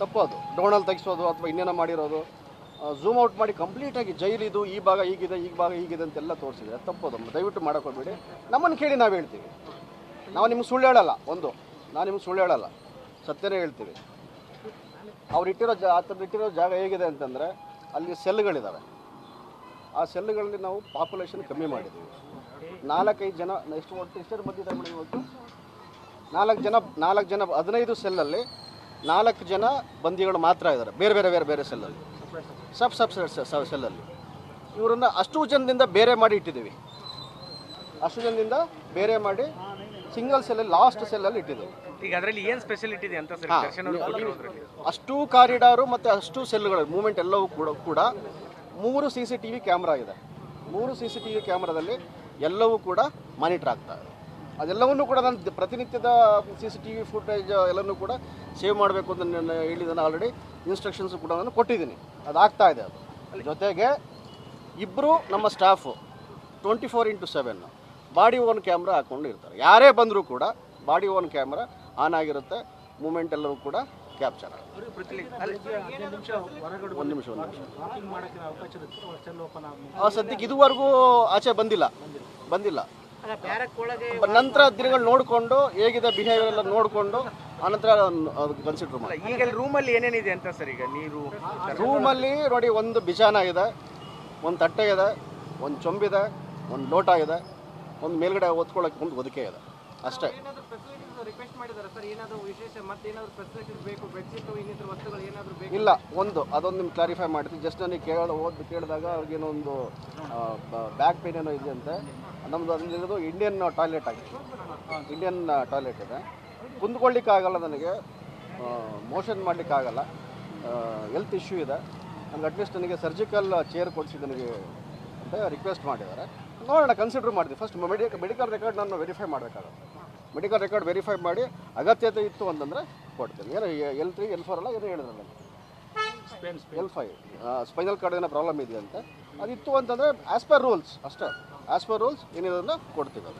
ತಪ್ಪು ಅದು. ಡ್ರೋನಲ್ಲಿ ತೆಗಿಸೋದು ಅಥವಾ ಇನ್ನೇನೋ ಮಾಡಿರೋದು. ಝೂಮ್ ಔಟ್ ಮಾಡಿ ಕಂಪ್ಲೀಟಾಗಿ ಜೈಲಿದು, ಈ ಭಾಗ ಹೀಗಿದೆ, ಈ ಭಾಗ ಹೀಗಿದೆ ಅಂತೆಲ್ಲ ತೋರಿಸಿದೆ. ತಪ್ಪೋದು ದಯವಿಟ್ಟು ಮಾಡೋಕೆ ಹೋಗ್ಬೇಡಿ. ನಮ್ಮನ್ನು ಕೇಳಿ ನಾವು ಹೇಳ್ತೀವಿ. ನಾವು ನಿಮ್ಗೆ ಸುಳ್ಳು ಹೇಳಲ್ಲ. ಒಂದು ನಾನು ನಿಮ್ಗೆ ಸುಳ್ಳು ಹೇಳಲ್ಲ. ಸತ್ಯನೇ ಹೇಳ್ತೀವಿ. ಅವ್ರು ಇಟ್ಟಿರೋ ಜಾ ಹತ್ತಿರ ಇಟ್ಟಿರೋ ಜಾಗ ಹೇಗಿದೆ ಅಂತಂದರೆ ಅಲ್ಲಿ ಸೆಲ್ಗಳಿದ್ದಾವೆ ಆ ಸೆಲ್ಗಳಲ್ಲಿ ನಾವು ಪಾಪ್ಯುಲೇಷನ್ ಕಮ್ಮಿ ಮಾಡಿದ್ದೀವಿ ನಾಲ್ಕೈದು ಜನ, ಎಷ್ಟು ಒಟ್ಟು ಎಷ್ಟು ಬಂದಿದ್ದಾರೆ ಇವತ್ತು? ನಾಲ್ಕು ಜನ ನಾಲ್ಕು ಜನ ಹದಿನೈದು ಸೆಲ್ಲಲ್ಲಿ ನಾಲ್ಕು ಜನ ಬಂದಿಗಳು ಮಾತ್ರ ಇದ್ದಾರೆ. ಬೇರೆ ಬೇರೆ ಬೇರೆ ಬೇರೆ ಸೆಲ್ಲಲ್ಲಿ ಸಬ್ ಸಬ್ ಸೆಲ್ಲಲ್ಲಿ ಇವರನ್ನು ಅಷ್ಟು ಜನದಿಂದ ಬೇರೆ ಮಾಡಿ ಇಟ್ಟಿದ್ದೀವಿ. ಅಷ್ಟು ಜನದಿಂದ ಬೇರೆ ಮಾಡಿ ಸಿಂಗಲ್ ಸೆಲ್ಲಲ್ಲಿ ಲಾಸ್ಟ್ ಸೆಲ್ಲಲ್ಲಿ ಇಟ್ಟಿದ್ದೀವಿ. ಈಗ ಅದರಲ್ಲಿ ಏನ್ ಸ್ಪೆಷಾಲಿಟಿ ಇದೆ ಅಂತ ಸರ್? ಹಾ. ದರ್ಶನ್ ಅವರು ಕೊಟ್ಟಿರೋದ್ರಲ್ಲಿ ಅಷ್ಟು ಕಾರಿಡಾರು ಮತ್ತು ಅಷ್ಟು ಸೆಲ್ಗಳು ಮೂಮೆಂಟ್ ಎಲ್ಲವೂ ಕೂಡ ಕೂಡ ಮೂರು C C T V camera ಇದೆ. ಮೂರು ಸಿ ಸಿ ಟಿ ವಿ ಕ್ಯಾಮ್ರಾದಲ್ಲಿ ಎಲ್ಲವೂ ಕೂಡ ಮಾನಿಟರ್ ಆಗ್ತಾ ಇದೆ. ಅದೆಲ್ಲವನ್ನೂ ಕೂಡ ನಾನು ಪ್ರತಿನಿತ್ಯದ C C T V footage ಎಲ್ಲನೂ ಕೂಡ ಸೇವ್ ಮಾಡಬೇಕು ಅಂತ ನಾನು ಹೇಳಿದ್ದಾನೆ ಆಲ್ರೆಡಿ ಇನ್ಸ್ಟ್ರಕ್ಷನ್ಸ್ ಕೂಡ ನಾನು ಕೊಟ್ಟಿದ್ದೀನಿ. ಅದು ಆಗ್ತಾ ಇದೆ ಅದು. ಜೊತೆಗೆ ಇಬ್ಬರು ನಮ್ಮ staff twenty four into seven body on camera ಹಾಕ್ಕೊಂಡು ಇರ್ತಾರೆ. ಯಾರೇ ಬಂದರೂ ಕೂಡ ಬಾಡಿ ಓನ್ ಕ್ಯಾಮ್ರಾ ಆನ್ ಆಗಿರುತ್ತೆ. ಮೂಮೆಂಟ್ ಎಲ್ಲವೂ ಕೂಡ ಕ್ಯಾಪ್ಚರ್ ಒಂದು ನಿಮಿಷ ಒಂದು ನಿಮಿಷ. ಆ ಸದ್ಯಕ್ಕೆ ಇದುವರೆಗೂ ಆಚೆ ಬಂದಿಲ್ಲ. ಬಂದಿಲ್ಲ. ನಂತರ ದಿನಗಳು ನೋಡಿಕೊಂಡು ಹೇಗಿದೆ ಬಿಹೇವಿಯರ್ ಎಲ್ಲ ನೋಡಿಕೊಂಡು ಆನಂತರ ಅದು ಕನ್ಸಿಡರ್ ಮಾಡಿ. ಈಗ ರೂಮಲ್ಲಿ ಏನೇನಿದೆ ಅಂತ ಸರ್ ಈಗ ನೀರು? ರೂಮಲ್ಲಿ ನೋಡಿ ಒಂದು ಬಿಜಾನ ಇದೆ ಒಂದು ತಟ್ಟೆ ಇದೆ ಒಂದು ಚೊಂಬಿದೆ ಒಂದು ಲೋಟ ಇದೆ ಒಂದು ಮೇಲ್ಗಡೆ ಓದ್ಕೊಳ್ಳೋಕೆ ಒಂದು ಒದಕೆ ಇದೆ ಅಷ್ಟೇ. ರಿಕ್ವೆಸ್ಟ್ ಮಾಡಿದಾರೆ ಸರ್? ಏನಾದರೂ ವಿಶೇಷ ಮತ್ತೆ ಏನಾದರೂ ಫೆಸಿಲಿಟೀಸ್ ಬೇಕು ಬೆಡ್ಶೀಟ್ ಇನ್ನಿತರ ವಸ್ತುಗಳು ಏನಾದರೂ ಬೇಕು? ಇಲ್ಲ ಒಂದು ಅದೊಂದು ನಿಮ್ಗೆ ಕ್ಲಾರಿಫೈ ಮಾಡ್ತೀನಿ. ಜಸ್ಟ್ ನನಗೆ ಕೇಳ ಓದ್ ಕೇಳಿದಾಗ ಅವ್ರಿಗೇನೋ ಒಂದು ಬ್ಯಾಕ್ ಪೇನ್ ಏನೋ ಇದೆ ಅಂತೆ ನಮ್ಮದು ಅಲ್ಲಿರೋದು ಇಂಡಿಯನ್ ಟಾಯ್ಲೆಟ್ ಆಗಿತ್ತು ಇಂಡಿಯನ್ ಟಾಯ್ಲೆಟ್ ಇದೆ. ಕುಂದ್ಕೊಳ್ಳಿಕ್ಕಾಗಲ್ಲ ನನಗೆ. ಮೋಷನ್ ಮಾಡಲಿಕ್ಕಾಗಲ್ಲ. ಹೆಲ್ತ್ ಇಶ್ಯೂ ಇದೆ. ನನಗೆ ಅಟ್ಲೀಸ್ಟ್ ನನಗೆ ಸರ್ಜಿಕಲ್ ಚೇರ್ ಕೊಡಿಸಿ ನನಗೆ ಅಂತ ರಿಕ್ವೆಸ್ಟ್ ಮಾಡಿದ್ದಾರೆ. ನೋಡೋಣ ಕನ್ಸಿಡರ್ ಮಾಡ್ತೀವಿ ಫಸ್ಟ್ ಮೆಡಿ ಮೆಡಿಕಲ್ ರೆಕಾರ್ಡ್ ನಾನು ವೆರಿಫೈ ಮಾಡಬೇಕಾಗುತ್ತೆ. ಮೆಡಿಕಲ್ ರೆಕಾರ್ಡ್ ವೆರಿಫೈ ಮಾಡಿ ಅಗತ್ಯತೆ ಇತ್ತು ಅಂತಂದರೆ ಕೊಡ್ತೀನಿ. ಏನೋ ಎಲ್ ತ್ರೀ ಎಲ್ ಫೋರ್ ಅಲ್ಲ ಏನೋ ಹೇಳಿದ್ರಲ್ಲ ಎಲ್ ಫೈವ್ ಸ್ಪೈನಲ್ ಕಾರ್ಡ್ ಏನೋ ಪ್ರಾಬ್ಲಮ್ ಇದೆಯಂತೆ. ಅದಿತ್ತು ಅಂತಂದರೆ ಆ್ಯಸ್ ಪರ್ ರೂಲ್ಸ್ ಅಷ್ಟೇ. ಆಸ್ ಪರ್ ರೂಲ್ಸ್ ಏನಿರೋದನ್ನ ಕೊಡ್ತೀವಿ